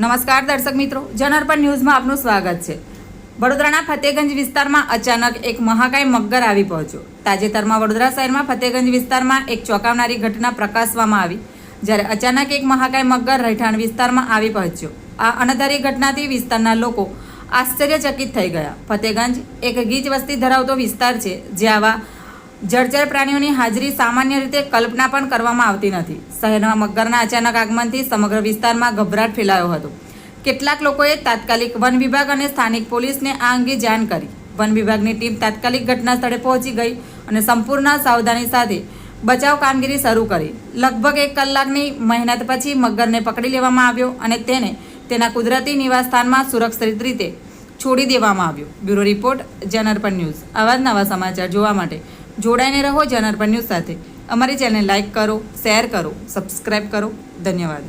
નમસ્કાર દર્શક મિત્રો જનઅર્પણ ન્યૂઝમાં આપનું સ્વાગત છે. વડોદરાના ફતેગંજ વિસ્તારમાં અચાનક એક મહાકાય મગર આવી પહોંચ્યો. તાજેતરમાં વડોદરા શહેરમાં ફતેગંજ વિસ્તારમાં એક ચોંકાવનારી ઘટના પ્રકાશવામાં આવી, જ્યારે અચાનક એક મહાકાય મગર રહેઠાણ વિસ્તારમાં આવી પહોંચ્યો. આ અણધારી ઘટનાથી વિસ્તારના લોકો આશ્ચર્યચકિત થઈ ગયા. ફતેગંજ એક ગીચ વસ્તી ધરાવતો વિસ્તાર છે, જે આવા જળચર પ્રાણીઓની હાજરી સામાન્ય રીતે કલ્પના પણ કરવામાં આવતી નથી. શહેરમાં મગરના અચાનક આગમનથી સમગ્ર વિસ્તારમાં ગભરાટ ફેલાયો હતો. કેટલાક લોકોએ તાત્કાલિક વન વિભાગ અને સ્થાનિક પોલીસને આ અંગે જાણ કરી. વન વિભાગની ટીમ તાત્કાલિક ઘટના સ્થળે પહોંચી ગઈ અને સંપૂર્ણ સાવધાની સાથે બચાવ કામગીરી શરૂ કરી. લગભગ એક કલાકની મહેનત પછી મગરને પકડી લેવામાં આવ્યો અને તેને તેના કુદરતી નિવાસસ્થાનમાં સુરક્ષિત રીતે છોડી દેવામાં આવ્યો. Bureau report Janarpan news. આવા જ નવા સમાચાર જોવા માટે જોડાઈને રહો જનાર્પણ ન્યૂઝ સાથે. અમારી ચેનલ લાઇક કરો શેર કરો સબસ્ક્રાઈબ કરો. ધન્યવાદ.